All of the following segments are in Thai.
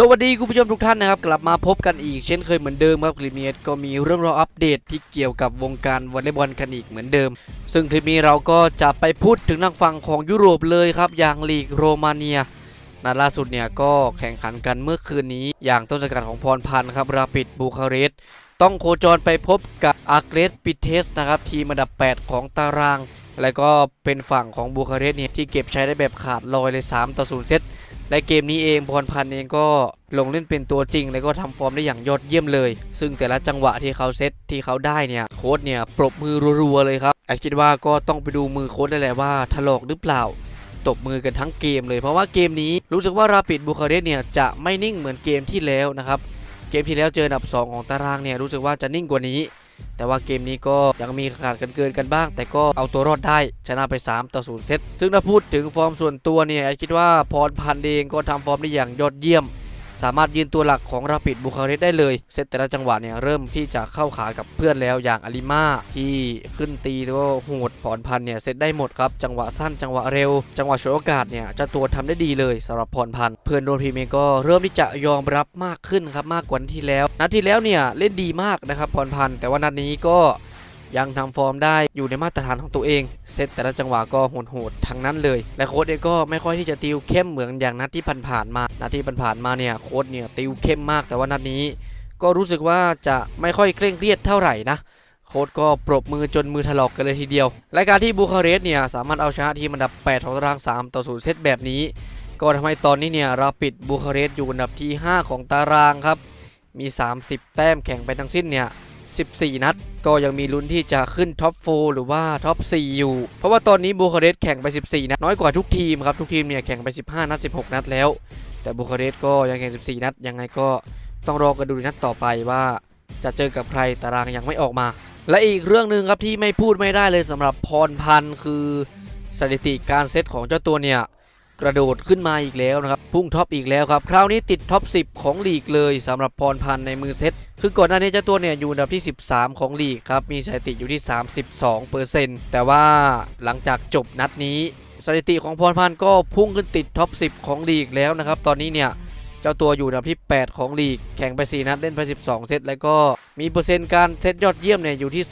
สวัสดีคุณผู้ชมทุกท่านนะครับ กลับมาพบกันอีกเช่นเคยเหมือนเดิมครับคลิปนี้ก็มีเรื่องราวอัปเดตที่เกี่ยวกับวงการวอลเลย์บอลกันอีกเหมือนเดิม ซึ่งคลิปนี้เราก็จะไปพูดถึงทางฝั่งของยุโรปเลยครับ อย่างลีกโรมาเนียนัดล่าสุดเนี่ยก็แข่งขันกันเมื่อคืนนี้ อย่างต้นสังกัดของพรพันธ์ครับราปิดบูคาเรสต์ต้องโคจรไปพบกับอาร์เกรสปิเทสนะครับทีมอันดับ 8 ของตาราง แล้วก็เป็นฝั่งของบูคาเรสต์เนี่ยที่เก็บใช้ได้แบบขาดลอยเลย 3 ต่อ 0 เซต และเกมนี้เองพรพันธ์เองก็ลงเล่นเป็นตัวจริง แล้วก็ทำฟอร์มได้อย่างยอดเยี่ยมเลย ซึ่งแต่ละจังหวะที่เขาเซตที่เขาได้เนี่ยโค้ดเนี่ยปรบมือรัวๆเลยครับแอดคิดว่าก็ต้องไปดูมือโค้ดได้แหละว่าถลอกหรือเปล่าตบมือกันทั้งเกมเลยเพราะว่าเกมนี้รู้สึกว่าราปิดบูคาเรสเนี่ยจะไม่นิ่งเหมือนเกมที่แล้วนะครับเกมที่แล้วเจออันดับ 2 ของตารางเนี่ยรู้สึกว่าจะนิ่งกว่านี้ แต่ว่าเกมนี้ก็ยังมีขาดกันเกินกันบ้าง แต่ก็เอาตัวรอดได้ชนะไป 3 ต่อ 0 เซตซึ่งถ้าพูดถึงฟอร์มส่วนตัวเนี่ยคิดว่าพรพันธ์เองก็ทำฟอร์มได้อย่างยอดเยี่ยม สามารถยืนตัวหลักของราปิดบูคาเรสได้เลยเซตแต่ละจังหวะเนี่ยเริ่มที่จะเข้าขากับเพื่อนแล้วอย่างอาริมาที่ขึ้นตีแล้วก็โหดพรพันเนี่ยเซตได้หมดครับจังหวะสั้นจังหวะเร็ว จังหวะฉวยโอกาสเนี่ยเจ้าตัวทำได้ดีเลยสำหรับพรพันเพื่อนโดนพีเมก็เริ่มที่จะยอมรับมากขึ้นครับมากกว่านัดที่แล้ว นัดที่แล้วเนี่ยเล่นดีมากนะครับพรพันแต่ว่านัดนี้ก็ ยังทำฟอร์มได้อยู่ในมาตรฐานของตัวเอง เซตแต่ละจังหวะก็โหดๆทั้งนั้นเลย และโค้ชเองก็ไม่ค่อยที่จะติวเข้มเหมือนอย่างนัดที่ผ่านๆมา นัดที่ผ่านๆมาเนี่ยโค้ชเนี่ยติวเข้มมากแต่ว่านัดนี้ ก็รู้สึกว่าจะไม่ค่อยเคร่งเครียดเท่าไหร่นะโค้ชก็ปรบมือจนมือถลอกกันเลยทีเดียวรายการที่บูคาเรสต์เนี่ยสามารถเอาชนะทีมอันดับ 8 ของตาราง 3 ต่อ 0 เซตแบบนี้ ก็ทำให้ตอนนี้เนี่ยเราปิดบูคาเรสต์อยู่อันดับที่ 5 ของตารางครับ มี 30 แต้มแข่งไปทั้งสิ้นเนี่ย 14 นัด ก็ยังมีลุ้นที่จะขึ้นท็อป4หรือว่าท็อป4อยู่ เพราะว่าตอนนี้บูคาเรสต์แข่งไป 14 นัด น้อยกว่าทุกทีมครับ ทุกทีมเนี่ยแข่งไป 15 นัด 16 นัดแล้ว แต่บูคาเรสต์ก็ยังแข่ง 14 นัด ยังไงก็ต้องรอกันดูนัดต่อไปว่า จะเจอกับใครตารางยังไม่ออกมา และอีกเรื่องหนึ่งครับที่ไม่พูดไม่ได้เลยสำหรับพรพันธ์คือสถิติการเซตของเจ้าตัวเนี่ย กระโดดขึ้นมาอีกแล้วนะครับ พุ่งท็อปอีกแล้วครับ คราวนี้ติดท็อป 10 ของลีกเลยสำหรับพรพันธ์ในมือเซต คือก่อนหน้านี้เจ้าตัวเนี่ยอยู่อันดับที่ 13 ของลีกครับ มีสถิติอยู่ที่ 32%แต่ว่าหลังจากจบนัดนี้สถิติของพรพันธ์ก็พุ่งขึ้นติดท็อป 10 ของลีกแล้วนะครับ ตอนนี้เนี่ยเจ้าตัวอยู่อันดับที่ 8 ของลีก แข่งไป 4 นัดเล่นไป 12 เซต แล้วก็มีเปอร์เซ็นต์การเซตยอดเยี่ยมเนี่ยอยู่ที่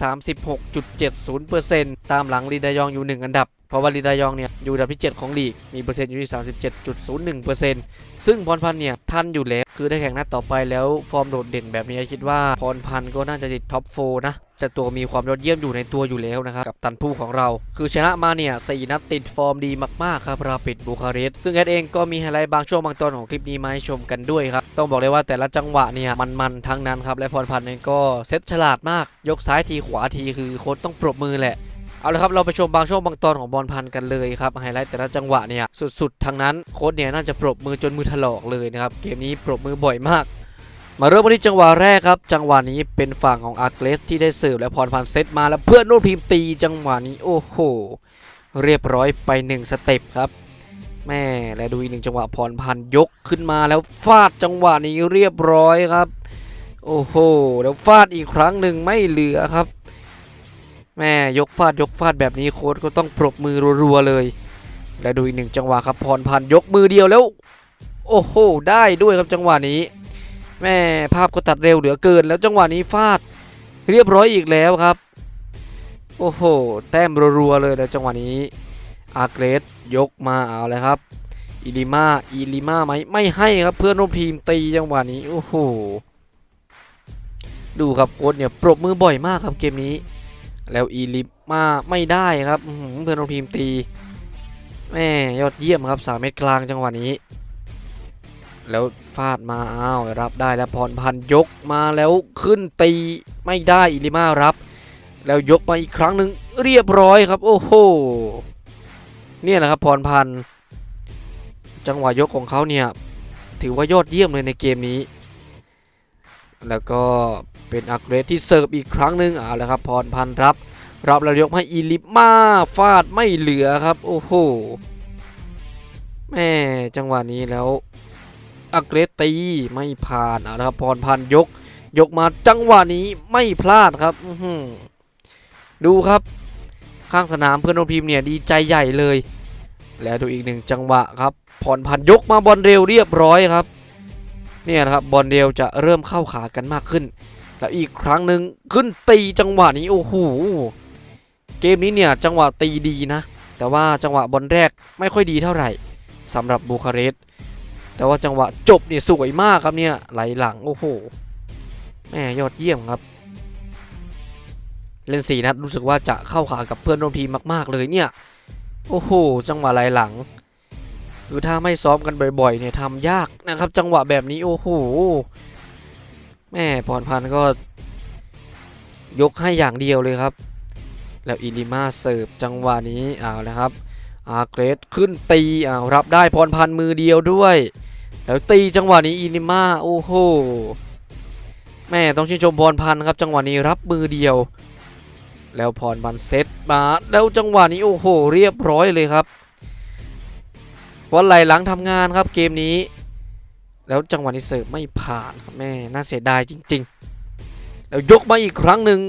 36.70%ตามหลังลีดายองอยู่ 1 อันดับ ราะว่าลีดายองเนี่ยอยู่อันดับที่ 7 ของลีก มีเปอร์เซ็นต์อยู่ที่ 37.01%ซึ่งพรพันธ์เนี่ยทันอยู่แล้ว คือได้แข่งนัดต่อไปแล้วฟอร์มโดดเด่นแบบนี้คิดว่าพรพันธ์ก็น่าจะติดท็อป4นะจะตัวมีความยอดเยี่ยมอยู่ในตัวอยู่แล้วนะครับ กับตันผู้ของเรา คือชนะมาเนี่ย4นัดติดฟอร์มดีมากๆครับราปิดบูคาเรสซึ่งแอดเองก็มีไฮไลท์บางช่วงบางตอนของคลิปนี้มาให้ชมกันด้วยครับ ต้องบอกเลยว่าแต่ละจังหวะเนี่ยมันๆทั้งนั้นครับและพรพันธ์เองก็เซตฉลาดมาก ยกซ้ายทีขวาทีคือโค้ชต้องปรบมือแหละ เอาละครับเราไปชมบางช่วงบางตอนของบอลพันกันเลยครับไฮไลท์แต่ละจังหวะเนี่ยสุดๆ ทั้งนั้นโค้ชเนี่ยน่าจะปรบมือจนมือถลอกเลยนะครับเกมนี้ปรบมือบ่อยมาก มาเริ่มกันที่จังหวะแรกครับ จังหวะนี้เป็นฝั่งของอาร์เกรสที่ได้เสิร์ฟและพรพันเซตมาแล้วเพื่อนโน้ตพิมพ์ตีจังหวะนี้โอ้โหเรียบร้อยไปหนึ่งสเต็ปครับแม่และดูอีกหนึ่งจังหวะพรพันยกขึ้นมาแล้วฟาดจังหวะนี้เรียบร้อยครับ โอ้โหแล้วฟาดอีกครั้งหนึ่งไม่เหลือครับ แม่ยกฟาดยกฟาดแบบนี้โค้ชก็ต้องปรบมือรัวๆเลย และดูอีกหนึ่งจังหวะครับพรพันธ์ยกมือเดียวแล้ว โอ้โห ได้ด้วยครับจังหวะนี้ แม่ภาพก็ตัดเร็วเหลือเกิน แล้วจังหวะนี้ฟาดเรียบร้อยอีกแล้วครับ โอ้โห แต้มรัวๆเลยแล้วจังหวะนี้อาเกรสยกมาเอาเลยครับอิลิมาอิลิมาไหมไม่ให้ครับเพื่อนร่วมทีมตีจังหวะนี้โอ้โหดูครับโค้ชเนี่ยปรบมือบ่อยมากครับเกมนี้ แล้วอีลิมาไม่ได้ครับเพื่อนร่วมทีมตีแม่ยอดเยี่ยมครับสามเมตรกลางจังหวะนี้ แล้วฟาดมาอ้าวรับได้แล้วพรพันยกมาแล้วขึ้นตีไม่ได้อิลิมารับ แล้วยกมาอีกครั้งหนึ่งเรียบร้อยครับ โอ้โหเนี่ยแหละครับพรพันจังหวะยกของเขาเนี่ยถือว่ายอดเยี่ยมเลยในเกมนี้ แล้วก็ เป็นอักเรสที่เสิร์ฟอีกครั้งหนึ่งเอาละครับพรพันธ์รับ รับแล้วยกให้อีลิมาฟาดไม่เหลือครับ โอ้โหแม่จังหวะนี้แล้วอักเรสตีไม่ผ่านเอาละครับพรพันธ์ยก ยกมาจังหวะนี้ไม่พลาดครับดูครับ ข้างสนามเพื่อนรงพิมพ์เนี่ยดีใจใหญ่เลย แล้วดูอีกหนึ่งจังหวะครับพรพันธ์ยกมาบอลเร็วเรียบร้อยครับเนี่ยนะครับบอลเดียวจะเริ่มเข้าขากันมากขึ้น แล้วอีกครั้งหนึ่งขึ้นตีจังหวะนี้โอ้โหเกมนี้เนี่ยจังหวะตีดีนะ แต่ว่าจังหวะบอลแรกไม่ค่อยดีเท่าไหร่สำหรับบูคาเรสต์แต่ว่าจังหวะจบเนี่ยสวยมากครับเนี่ยไหลหลังโอ้โหแม่ยอดเยี่ยมครับ เล่นสีนัดรู้สึกว่าจะเข้าขากับเพื่อนร่วมทีมมากๆเลยเนี่ยโอ้โหจังหวะไหลหลังคือถ้าไม่ซ้อมกันบ่อยๆเนี่ยทำยากนะครับ จังหวะแบบนี้โอ้โห แม่พรพันธ์ก็ ยกให้อย่างเดียวเลยครับ แล้วอิลิมาเสิร์ฟจังหวะนี้เอาละครับอาเกรสขึ้นตีอ้าวรับได้พรพันธ์มือเดียวด้วย แล้วตีจังหวะนี้อิลิมาโอ้โหแม่ต้องชื่นชมพรพันธ์ครับ จังหวะนี้รับมือเดียว แล้วพรพันธ์เซตมาแล้วจังหวะนี้โอ้โห เรียบร้อยเลยครับวันไหลหลังทำงานครับเกมนี้ แล้วจังหวะนี้เสิร์ฟไม่ผ่านครับแม่น่าเสียดายจริง ๆ แล้วยกมาอีกครั้งหนึ่ง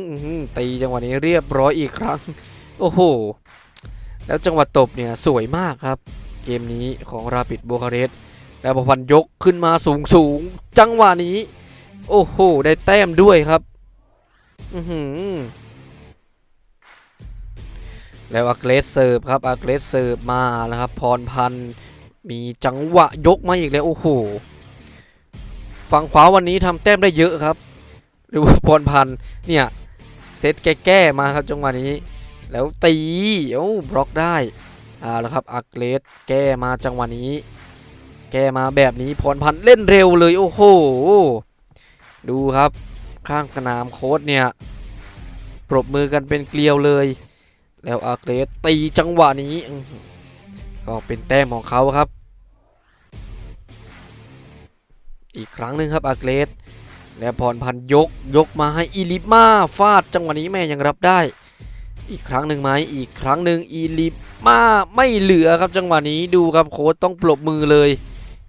ตีจังหวะนี้เรียบร้อยอีกครั้ง โอ้โห แล้วจังหวะตบเนี่ยสวยมากครับ เกมนี้ของราปิดบูคาเรสต์แล้วพพันยกขึ้นมาสูงสูงจังหวะนี้ โอ้โห ได้แต้มด้วยครับ อือหือแล้วอาเกรสเซิร์ฟครับอาเกรสเซิร์ฟมาแล้วครับพรพันธ์มีจังหวะยกมาอีกแล้วโอ้โห ฝั่งขวาวันนี้ทำแต้มได้เยอะครับหรือว่าพรพันธ์เนี่ยเซตแก้ๆมาครับจังหวะนี้ แล้วตีโอ้บล็อกได้เอาแล้วครับอาเกรสแก้มาจังหวะนี้ แก้มาแบบนี้พรพันธ์เล่นเร็วเลยโอ้โหดูครับข้างสนามโค้ดเนี่ยปรบมือกันเป็นเกลียวเลย แล้วอาเกรสตีจังหวะนี้ก็เป็นแต้มของเขาครับ อีกครั้งหนึ่งครับอาเกรสแล้วพรพันยกยกมาให้อีลิมาฟาดจังหวะนี้แม่ยังรับได้ อีกครั้งหนึ่งไหมอีกครั้งหนึ่งอีลิมาไม่เหลือครับจังหวะนี้ดูครับโค้ชต้องปรบมือเลย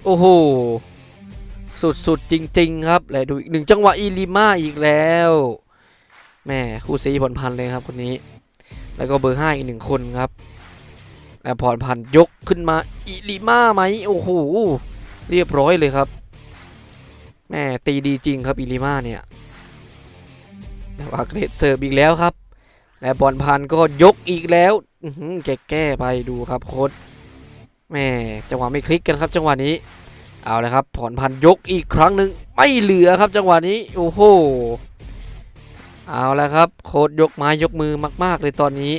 โอ้โหสุดๆจริง ๆ ครับและดูอีกหนึ่งจังหวะอีลิมาอีกแล้วแม่คู่ซีพรพันเลยครับคนนี้ แล้วก็เบอร์ห้าอีกหนึ่งคนครับแล้วพรพันยกขึ้นมาอีลิมาไหมโอ้โหเรียบร้อยเลยครับ แม่ตีดีจริงครับอิลิมาเนี่ยแล้วอาเกรดเสิร์ฟอีกแล้วครับ และบอลพันก็ยกอีกแล้วแกแก้ไปดูครับโค้ดแม่จังหวะไม่คลิกกันครับ จังหวะนี้ เอาเลยครับผ่อนพันยกอีกครั้งหนึ่งไม่เหลือครับจังหวะนี้โอ้โหเอาแล้วครับโค้ดยกไม้ยกมือมาก ๆ เลยตอนนี้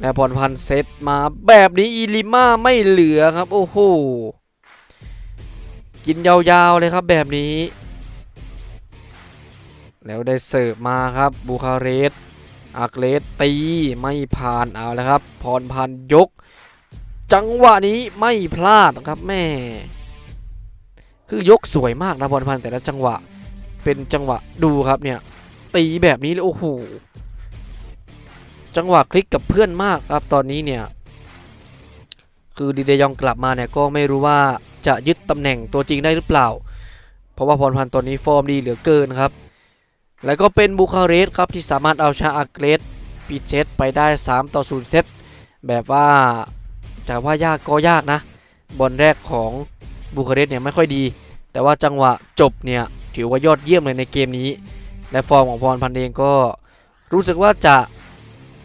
และผ่อนพันเซตมาแบบนี้อิลิมาไม่เหลือครับ โอ้โห กินยาวๆเลยครับแบบนี้ แล้วได้เสิร์ฟมาครับบูคาเรสต์อาเกรสตีไม่ผ่านเอาแล้วครับ พรพันยก จังหวะนี้ไม่พลาดครับแม่ คือยกสวยมากนะพรพันแต่ละจังหวะเป็นจังหวะดูครับเนี่ยตีแบบนี้เลยโอ้โหจังหวะคลิกกับเพื่อนมากครับตอนนี้เนี่ย คือดีเดยองกลับมาเนี่ยก็ไม่รู้ว่า จะยึดตำแหน่งตัวจริงได้หรือเปล่า เพราะว่าพรพันธ์ตอนนี้ฟอร์มดีเหลือเกินครับ แล้วก็เป็นบูคาเรสครับที่สามารถเอาชนะอาเกรสปีเชตไปได้ 3 ต่อ 0 เซตแบบว่าจะว่ายากก็ยากนะ บอลแรกของบูคาเรสเนี่ยไม่ค่อยดี แต่ว่าจังหวะจบเนี่ยถือว่ายอดเยี่ยมเลยในเกมนี้ และฟอร์มของพรพันธ์เองก็รู้สึกว่าจะ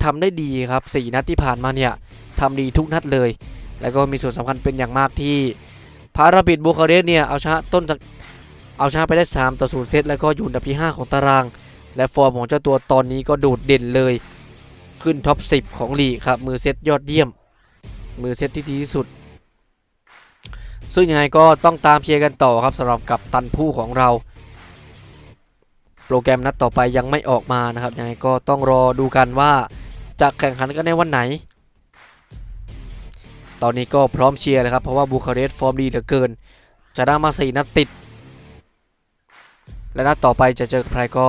ทำได้ดีครับ 4 นัดที่ผ่านมาเนี่ยทำดีทุกนัดเลย แล้วก็มีส่วนสำคัญเป็นอย่างมากที่ พาราบิดบูคาเรสเนี่ยเอาชนะต้นจากเอาชนะไปได้ 3 ต่อ 0 เซตแล้วก็อยู่อันดับที่ 5 ของตาราง และฟอร์มของเจ้าตัวตอนนี้ก็โดดเด่นเลย ขึ้นท็อป 10 ของลีกครับ มือเซตยอดเยี่ยม มือเซตที่ดีที่สุด ซึ่งยังไงก็ต้องตามเชียร์กันต่อครับสำหรับกับตันผู้ของเรา โปรแกรมนัดต่อไปยังไม่ออกมานะครับยังไงก็ต้องรอดูกันว่าจะแข่งขันกันในวันไหน ตอนนี้ก็พร้อมเชียร์นะครับ เพราะว่าบูคาเรสต์ฟอร์มดีเหลือเกิน จะได้มา4นัดติด และนัดต่อไปจะเจอใครก็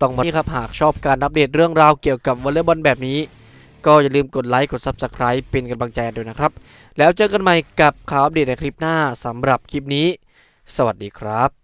ต้องมาที่ครับหากชอบการอัปเดตเรื่องราวเกี่ยวกับวอลเลย์บอลแบบนี้ ก็อย่าลืมกดไลค์กด Subscribe เป็นกำลังใจด้วยนะครับ แล้วเจอกันใหม่กับข่าวอัปเดตในคลิปหน้าสำหรับคลิปนี้ สวัสดีครับ